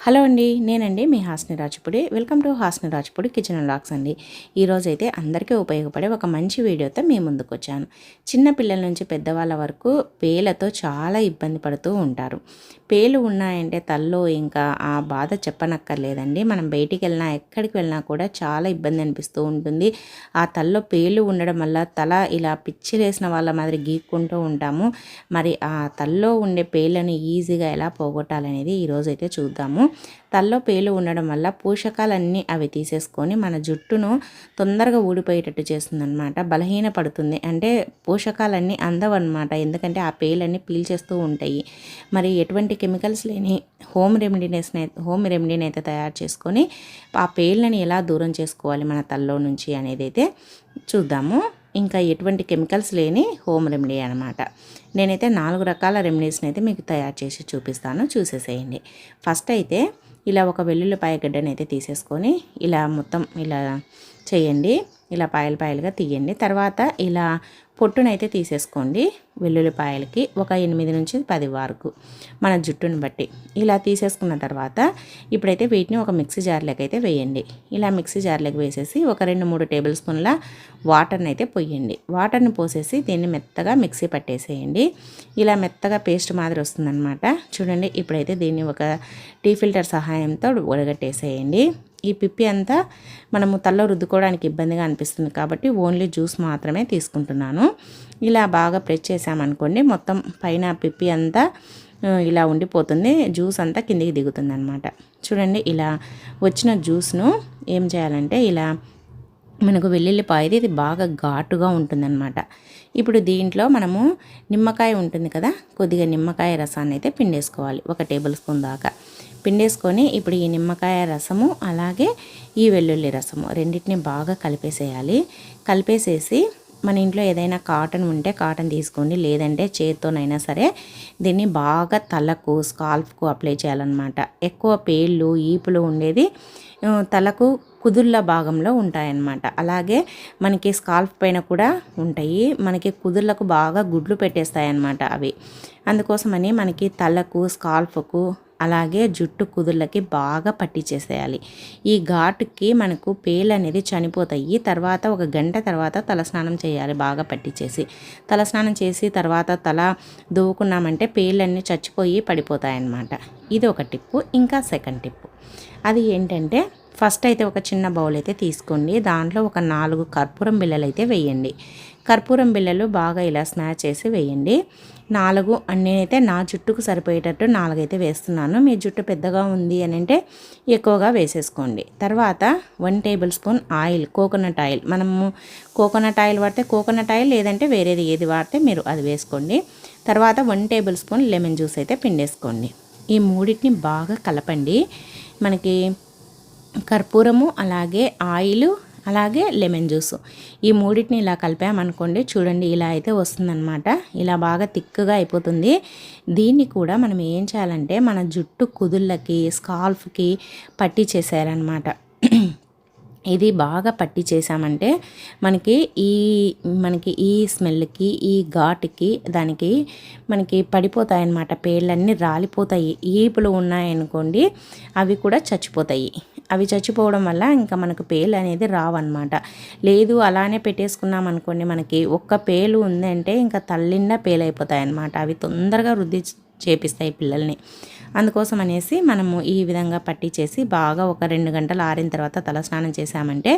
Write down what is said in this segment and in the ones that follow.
Hello అండి నేనండి మీ Hasni Rajapudi. Welcome to Hasni Rajapudi kitchen and vlogs అండి. ఈరోజైతే అందరికీ ఉపయోగపడే ఒక మంచి వీడియోతో మీ ముందుకు వచ్చాను. చిన్న పిల్లల నుంచి పెద్దవాళ్ళ వరకు పేలతో చాలా ఇబ్బంది పడుతూ ఉంటారు. పేలు ఉన్నాయంటే తల్లో ఇంకా ఆ బాధ చెప్పనక్కర్లేదండి. మనం బయటికి వెళ్ళినా ఎక్కడికి వెళ్ళినా కూడా చాలా ఇబ్బంది అనిపిస్తూ ఉంటుంది. ఆ తల్లో పేలు ఉండడం వల్ల తల ఇలా పిచ్చిలేసిన వాళ్ళ మాదిరి గీక్కుంటూ ఉంటాము. మరి ఆ తల్లో ఉండే పేలను ఈజీగా ఎలా పోగొట్టాలనేది ఈరోజైతే చూద్దాము. తల్లో పేలు ఉండడం వల్ల పోషకాలన్నీ అవి తీసేసుకొని మన జుట్టును తొందరగా ఊడిపోయేటట్టు చేస్తుందన్నమాట. బలహీన పడుతుంది అంటే పోషకాలన్నీ అందవన్నమాట. ఎందుకంటే ఆ పేలన్నీ పీల్చేస్తూ ఉంటాయి. మరి ఎటువంటి కెమికల్స్ లేని హోమ్ రెమెడీనెస్ హోమ్ రెమెడీని అయితే తయారు చేసుకొని ఆ పేళ్ళని ఎలా దూరం చేసుకోవాలి మన తల్లో నుంచి అనేది అయితే చూద్దాము. ఇంకా ఎటువంటి కెమికల్స్ లేని హోమ్ రెమెడీ అనమాట నేనైతే నాలుగు రకాల రెమెడీస్ని అయితే మీకు తయారు చేసి చూపిస్తాను. చూసేసేయండి. ఫస్ట్ అయితే ఇలా ఒక వెల్లుల్లిపాయ గడ్డని అయితే తీసేసుకొని ఇలా మొత్తం ఇలా చేయండి. ఇలా పాయలు పాయలుగా తీయండి. తర్వాత ఇలా పొట్టునైతే తీసేసుకోండి వెల్లుల్లిపాయలకి ఒక ఎనిమిది నుంచి పది వరకు మన జుట్టుని బట్టి. ఇలా తీసేసుకున్న తర్వాత ఇప్పుడైతే వీటిని ఒక మిక్సీ జార్లోకి అయితే వేయండి. ఇలా మిక్సీ జార్లోకి వేసేసి ఒక రెండు మూడు టేబుల్ స్పూన్ల వాటర్ని అయితే పొయ్యండి. వాటర్ని పోసేసి దీన్ని మెత్తగా మిక్సీ పట్టేసేయండి. ఇలా మెత్తగా పేస్ట్ మాదిరి వస్తుందన్నమాట. చూడండి ఇప్పుడైతే దీన్ని ఒక టీ ఫిల్టర్ సహాయంతో ఉడగట్టేసేయండి. ఈ పిప్పి అంతా మనము తల్లో రుద్దుకోవడానికి ఇబ్బందిగా అనిపిస్తుంది కాబట్టి ఓన్లీ జ్యూస్ మాత్రమే తీసుకుంటున్నాను. ఇలా బాగా ప్రెస్ చేసామనుకోండి మొత్తం పైన పిప్పి అంతా ఇలా ఉండిపోతుంది. జ్యూస్ అంతా కిందికి దిగుతుంది అనమాట చూడండి ఇలా వచ్చిన జ్యూస్ను ఏం చేయాలంటే ఇలా మనకు వెల్లుల్లిపాయది ఇది బాగా ఘాటుగా ఉంటుందన్నమాట. ఇప్పుడు దీంట్లో మనము నిమ్మకాయ ఉంటుంది కదా కొద్దిగా నిమ్మకాయ రసాన్ని అయితే పిండేసుకోవాలి ఒక టేబుల్ స్పూన్ దాకా. పిండేసుకొని ఇప్పుడు ఈ నిమ్మకాయ రసము అలాగే ఈ వెల్లుల్లి రసము రెండింటిని బాగా కలిపేసేయాలి. కలిపేసేసి మన ఇంట్లో ఏదైనా కాటన్ ఉంటే కాటన్ తీసుకోండి. లేదంటే చేత్తోనైనా సరే దీన్ని బాగా తలకు స్కాల్ఫ్కు అప్లై చేయాలన్నమాట. ఎక్కువ పేళ్ళు ఈపులు ఉండేది తలకు కుదుళ్ళ భాగంలో ఉంటాయన్నమాట. అలాగే మనకి స్కాల్ఫ్ పైన కూడా ఉంటాయి. మనకి కుదుర్లకు బాగా గుడ్లు పెట్టేస్తాయన్నమాట అవి. అందుకోసమని మనకి తలకు స్కాల్ఫ్కు అలాగే జుట్టు కుదుళ్ళకి బాగా పట్టించేసేయాలి ఈ ఘాటుకి మనకు పేలు అనేది చనిపోతాయి. తర్వాత ఒక గంట తర్వాత తలస్నానం చేయాలి బాగా పట్టించేసి తలస్నానం చేసి తర్వాత తల దూవుకున్నామంటే పేలన్నీ చచ్చిపోయి పడిపోతాయన్నమాట. ఇది ఒక టిప్పు. ఇంకా సెకండ్ టిప్పు. అది ఏంటంటే ఫస్ట్ అయితే ఒక చిన్న బౌల్ అయితే తీసుకోండి. దాంట్లో ఒక నాలుగు కర్పూరం బిళ్ళలు అయితే వేయండి. కర్పూరం బిళ్ళలు బాగా ఇలా స్నాచ్ చేసి వేయండి. నాలుగు నేనైతే నా జుట్టుకు సరిపోయేటట్టు నాలుగైతే వేస్తున్నాను. మీ జుట్టు పెద్దగా ఉంది అని అంటే ఎక్కువగా వేసేసుకోండి. తర్వాత one table spoon oil coconut oil మనము కోకోనట్ ఆయిల్ వాడితే కోకోనట్ ఆయిల్ లేదంటే వేరేది ఏది వాడితే మీరు అది వేసుకోండి. తర్వాత one table spoon lemon juice అయితే పిండేసుకోండి. ఈ మూడింటిని బాగా కలపండి. మనకి కర్పూరము అలాగే ఆయిల్ అలాగే లెమన్ జ్యూస్. ఈ మూడింటిని ఇలా కలిపామనుకోండి చూడండి ఇలా అయితే వస్తుందన్నమాట. ఇలా బాగా తిక్కుగా అయిపోతుంది. దీన్ని కూడా మనం ఏం చేయాలంటే మన జుట్టు కుదుళ్ళకి స్కాల్ఫ్కి పట్టి చేసేయాలన్నమాట. ఇది బాగా పట్టి చేసామంటే మనకి ఈ మనకి ఈ స్మెల్కి ఈ ఘాటుకి దానికి మనకి పడిపోతాయి అన్నమాట పేర్లన్నీ రాలిపోతాయి. ఈపులు ఉన్నాయనుకోండి అవి కూడా చచ్చిపోతాయి. అవి చచ్చిపోవడం వల్ల ఇంకా మనకు పేలు అనేది రావన్నమాట. లేదు అలానే పెట్టేసుకున్నాం అనుకోండి మనకి ఒక్క పేలు ఉందంటే ఇంకా తల్లిండా పేలు అయిపోతాయి అన్నమాట అవి తొందరగా వృద్ధి చేపిస్తాయి పిల్లల్ని. అందుకోసం అనేసి మనము ఈ విధంగా పట్టి చేసి బాగా ఒక రెండు గంటలు ఆరిన తర్వాత తలస్నానం చేసామంటే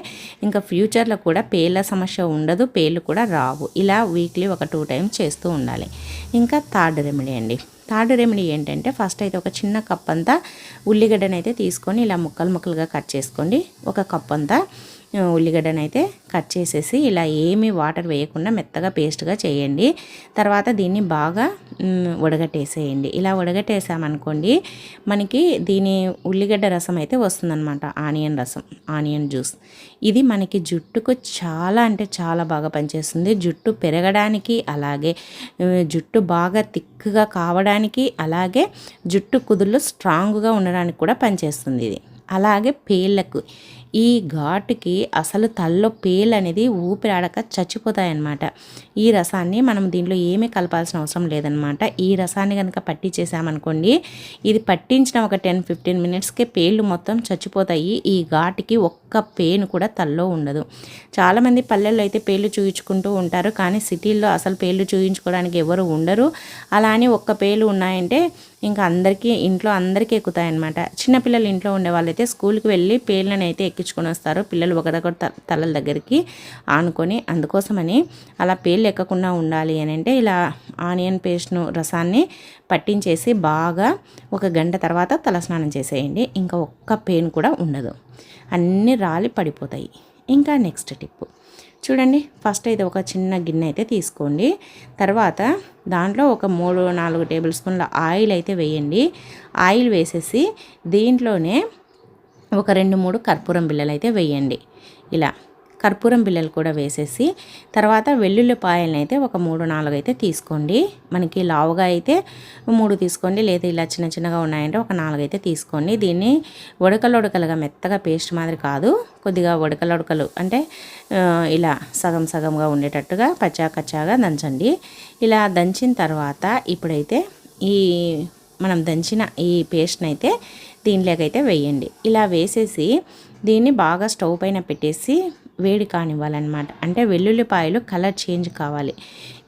ఇంకా ఫ్యూచర్లో కూడా పేర్ల సమస్య ఉండదు పేర్లు కూడా రావు. ఇలా వీక్లీ ఒక టూ టైమ్స్ చేస్తూ ఉండాలి. ఇంకా థర్డ్ రెమెడీ అండి. థర్డ్ రెమెడీ ఏంటంటే ఫస్ట్ అయితే ఒక చిన్న కప్ అంతా ఉల్లిగడ్డనైతే తీసుకొని ఇలా ముక్కలు ముక్కలుగా కట్ చేసుకోండి. ఒక కప్ అంతా ఉల్లిగడ్డను అయితే కట్ చేసేసి ఇలా ఏమీ వాటర్ వేయకుండా మెత్తగా పేస్ట్గా చేయండి. తర్వాత దీన్ని బాగా ఉడగట్టేసేయండి ఇలా ఉడగట్టేసామనుకోండి మనకి దీని ఉల్లిగడ్డ రసం అయితే వస్తుందన్నమాట ఆనియన్ రసం ఆనియన్ జ్యూస్. ఇది మనకి జుట్టుకు చాలా అంటే చాలా బాగా పనిచేస్తుంది. జుట్టు పెరగడానికి అలాగే జుట్టు బాగా థిక్గా కావడానికి అలాగే జుట్టు కుదుళ్ళు స్ట్రాంగ్గా ఉండడానికి కూడా పనిచేస్తుంది ఇది. అలాగే పేళ్ళకు ఈ ఘాటుకి అసలు తల్లో పేలు అనేది ఊపిరాడక చచ్చిపోతాయన్నమాట. ఈ రసాన్ని మనం దీంట్లో ఏమీ కలపాల్సిన అవసరం లేదనమాట ఈ రసాన్ని కనుక పట్టించేసామనుకోండి ఇది పట్టించిన ఒక టెన్ ఫిఫ్టీన్ మినిట్స్కే పేళ్ళు మొత్తం చచ్చిపోతాయి. ఈ ఘాటుకి ఒక్క పేను కూడా తల్లో ఉండదు. చాలామంది పల్లెల్లో అయితే పేర్లు చూయించుకుంటూ ఉంటారు కానీ సిటీల్లో అసలు పేర్లు చూయించుకోవడానికి ఎవరు ఉండరు. అలా అని ఒక్క పేలు ఉన్నాయంటే ఇంకా అందరికీ ఇంట్లో అందరికీ ఎక్కుతాయన్నమాట. చిన్నపిల్లలు ఇంట్లో ఉండే వాళ్ళైతే స్కూల్కి వెళ్ళి పేర్లను అయితే ఎక్కించుకొని వస్తారు. పిల్లలు ఒకదొకటి తలల దగ్గరికి ఆనుకొని అందుకోసమని అలా పేర్లు ఎక్కకుండా ఉండాలి అని అంటే ఇలా ఆనియన్ పేస్ట్ను రసాన్ని పట్టించేసి బాగా ఒక గంట తర్వాత తలస్నానం చేసేయండి. ఇంకా ఒక్క పెయిన్ కూడా ఉండదు. అన్నీ రాలి పడిపోతాయి. ఇంకా నెక్స్ట్ టిప్పు. చూడండి ఫస్ట్ అయితే ఒక చిన్న గిన్నె అయితే తీసుకోండి. తర్వాత దాంట్లో ఒక మూడు నాలుగు టేబుల్ స్పూన్ల ఆయిల్ అయితే వేయండి. ఆయిల్ వేసేసి దీంట్లోనే ఒక రెండు మూడు కర్పూరం బిళ్ళలు అయితే వేయండి. ఇలా కర్పూరం బిళ్ళలు కూడా వేసేసి తర్వాత వెల్లుల్లిపాయలను అయితే ఒక మూడు నాలుగు అయితే తీసుకోండి. మనకి లావుగా అయితే మూడు తీసుకోండి లేదా ఇలా చిన్న చిన్నగా ఉన్నాయంటే ఒక నాలుగు అయితే తీసుకోండి. దీన్ని ఉడకలు ఉడకలుగా మెత్తగా పేస్ట్ మాదిరి కాదు కొద్దిగా ఉడకలు ఉడకలు అంటే ఇలా సగం సగంగా ఉండేటట్టుగా పచ్చా కచ్చాగా దంచండి. ఇలా దంచిన తర్వాత ఇప్పుడైతే ఈ మనం దంచిన ఈ పేస్ట్ని అయితే దీనిలోకైతే వేయండి. ఇలా వేసేసి దీన్ని బాగా స్టవ్ పైన పెట్టేసి వేడి కానివ్వాలన్నమాట. అంటే వెల్లుల్లిపాయలు కలర్ చేంజ్ కావాలి.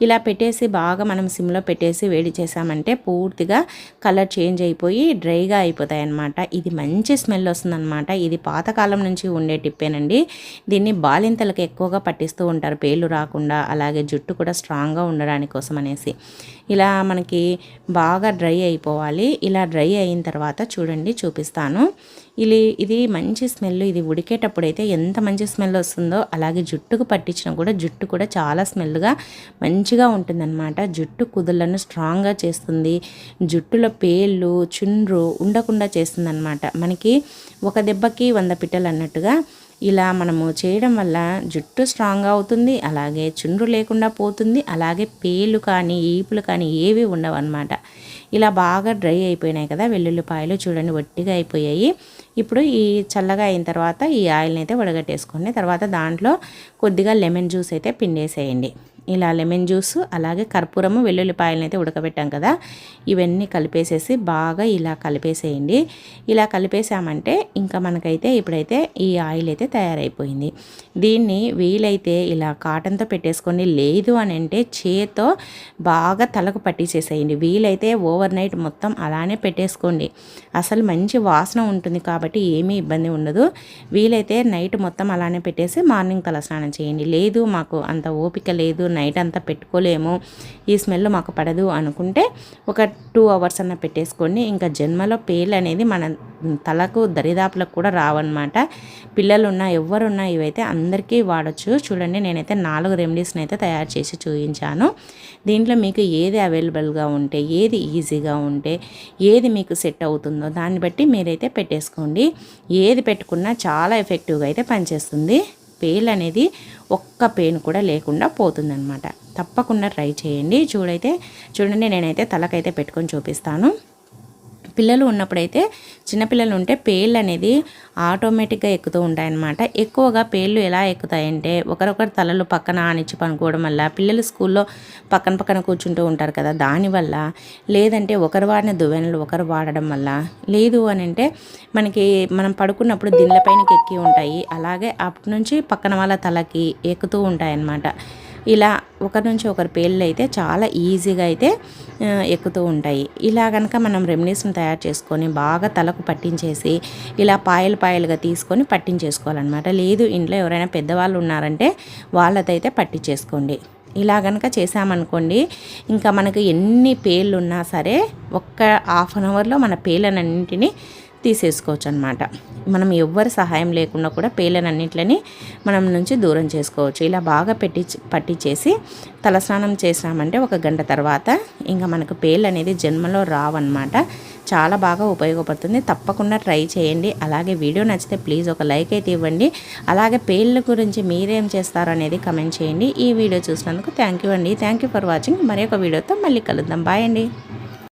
ఇలా పెట్టేసి బాగా మనం సిమ్లో పెట్టేసి వేడి చేసామంటే పూర్తిగా కలర్ చేంజ్ అయిపోయి డ్రైగా అయిపోతాయి అన్నమాట ఇది మంచి స్మెల్ వస్తుందన్నమాట. ఇది పాతకాలం నుంచి ఉండే టిప్పేనండి. దీన్ని బాలింతలకు ఎక్కువగా పట్టిస్తూ ఉంటారు. పేర్లు రాకుండా అలాగే జుట్టు కూడా స్ట్రాంగ్గా ఉండడానికి కోసం అనేసి. ఇలా మనకి బాగా డ్రై అయిపోవాలి. ఇలా డ్రై అయిన తర్వాత చూడండి చూపిస్తాను. ఇది ఇది మంచి స్మెల్. ఇది ఉడికేటప్పుడు అయితే ఎంత మంచి స్మెల్ వస్తుందో అలాగే జుట్టుకు పట్టించినా కూడా జుట్టు కూడా చాలా స్మెల్గా మంచి మంచిగా ఉంటుందన్నమాట. జుట్టు కుదులను స్ట్రాంగ్గా చేస్తుంది. జుట్టులో పేళ్ళు చుండ్రు ఉండకుండా చేస్తుందన్నమాట. మనకి ఒక దెబ్బకి వంద పిట్టలు అన్నట్టుగా ఇలా మనము చేయడం వల్ల జుట్టు స్ట్రాంగ్ అవుతుంది అలాగే చుండ్రు లేకుండా పోతుంది అలాగే పేలు కానీ ఈపులు కానీ ఏవి ఉండవు అనమాట ఇలా బాగా డ్రై అయిపోయినాయి కదా వెల్లుల్లిపాయలు చూడండి వట్టిగా అయిపోయాయి. ఇప్పుడు ఈ చల్లగా అయిన తర్వాత ఈ ఆయిల్ని అయితే వడగట్టేసుకోండి తర్వాత దాంట్లో కొద్దిగా లెమన్ జ్యూస్ అయితే పిండేసేయండి. ఇలా లెమన్ జ్యూస్ అలాగే కర్పూరము వెల్లుల్లిపాయలను అయితే ఉడకబెట్టాం కదా. ఇవన్నీ కలిపేసేసి బాగా ఇలా కలిపేసేయండి. ఇలా కలిపేసామంటే ఇంకా మనకైతే ఇప్పుడైతే ఈ ఆయిల్ అయితే తయారైపోయింది. దీన్ని వీలైతే ఇలా కాటన్తో పెట్టేసుకొని లేదు అని అంటే చేత్తో బాగా తలకు పట్టించేసేయండి వీలైతే ఓవర్ నైట్ మొత్తం అలానే పెట్టేసుకోండి. అసలు మంచి వాసన ఉంటుంది కాబట్టి ఏమీ ఇబ్బంది ఉండదు. వీలైతే నైట్ మొత్తం అలానే పెట్టేసి మార్నింగ్ తల స్నానం చేయండి. లేదు మాకు అంత ఓపిక లేదు నైట్ అంతా పెట్టుకోలేము. ఈ స్మెల్ మాకు పడదు అనుకుంటే ఒక టూ అవర్స్ అన్న పెట్టేసుకోండి ఇంకా జన్మలో పేర్లు అనేది మన తలకు దరిదాపులకు కూడా రావన్నమాట. పిల్లలున్నా ఎవరున్నా ఇవైతే అందరికీ వాడచ్చు. చూడండి నేనైతే నాలుగు రెమెడీస్ని అయితే తయారు చేసి చూపించాను. దీంట్లో మీకు ఏది అవైలబుల్గా ఉంటే ఏది ఈజీగా ఉంటే ఏది మీకు సెట్ అవుతుందో దాన్ని బట్టి మీరైతే పెట్టేసుకోండి. ఏది పెట్టుకున్నా చాలా ఎఫెక్టివ్గా అయితే పనిచేస్తుంది. పేల్ అనేది ఒక్క పెయిన్ కూడా లేకుండా పోతుందన్నమాట. తప్పకుండా ట్రై చేయండి. చూడైతే చూడండి నేనైతే తలకైతే పెట్టుకొని చూపిస్తాను. పిల్లలు ఉన్నప్పుడైతే చిన్నపిల్లలు ఉంటే పేళ్ళు అనేది ఆటోమేటిక్గా ఎక్కుతూ ఉంటాయన్నమాట. ఎక్కువగా పేళ్ళు ఎలా ఎక్కుతాయంటే ఒకరొకరు తలలు పక్కన ఆనిచ్చి పనుకోవడం వల్ల పిల్లలు స్కూల్లో పక్కన పక్కన కూర్చుంటూ ఉంటారు కదా దానివల్ల లేదంటే ఒకరు వాడిన దువ్వెనలు ఒకరు వాడడం వల్ల లేదు అని అంటే మనకి మనం పడుకున్నప్పుడు దిళ్ళపైనకి ఎక్కి ఉంటాయి. అలాగే అప్పటి నుంచి పక్కన వాళ్ళ తలకి ఎక్కుతూ ఉంటాయన్నమాట. ఇలా ఒకరి నుంచి ఒకరి పేర్లు అయితే చాలా ఈజీగా అయితే ఎక్కుతూ ఉంటాయి. ఇలా కనుక మనం రెమెడీస్ని తయారు చేసుకొని బాగా తలకు పట్టించేసి ఇలా పాయలు పాయలుగా తీసుకొని పట్టించేసుకోవాలన్నమాట. లేదు ఇంట్లో ఎవరైనా పెద్దవాళ్ళు ఉన్నారంటే వాళ్ళదైతే పట్టించేసుకోండి. ఇలా కనుక చేసామనుకోండి ఇంకా మనకు ఎన్ని పేర్లు ఉన్నా సరే ఒక్క హాఫ్ అన్ అవర్లో మన పేర్లన్నింటినీ తీసేసుకోవచ్చు అనమాట మనం ఎవ్వరి సహాయం లేకుండా కూడా పేలనన్నింటిని మనం నుంచి దూరం చేసుకోవచ్చు. ఇలా బాగా పెట్టి పట్టించేసి తలస్నానం చేసినామంటే ఒక గంట తర్వాత ఇంకా మనకు పేలు అనేది జన్మలో రావన్నమాట. చాలా బాగా ఉపయోగపడుతుంది. తప్పకుండా ట్రై చేయండి. అలాగే వీడియో నచ్చితే ప్లీజ్ ఒక లైక్ అయితే ఇవ్వండి. అలాగే పేళ్ళ గురించి మీరేం చేస్తారు అనేది కమెంట్ చేయండి. ఈ వీడియో చూసినందుకు థ్యాంక్ యూ అండి. Thank you for watching. మరి ఒక వీడియోతో మళ్ళీ కలుద్దాం. బాయ్ అండి.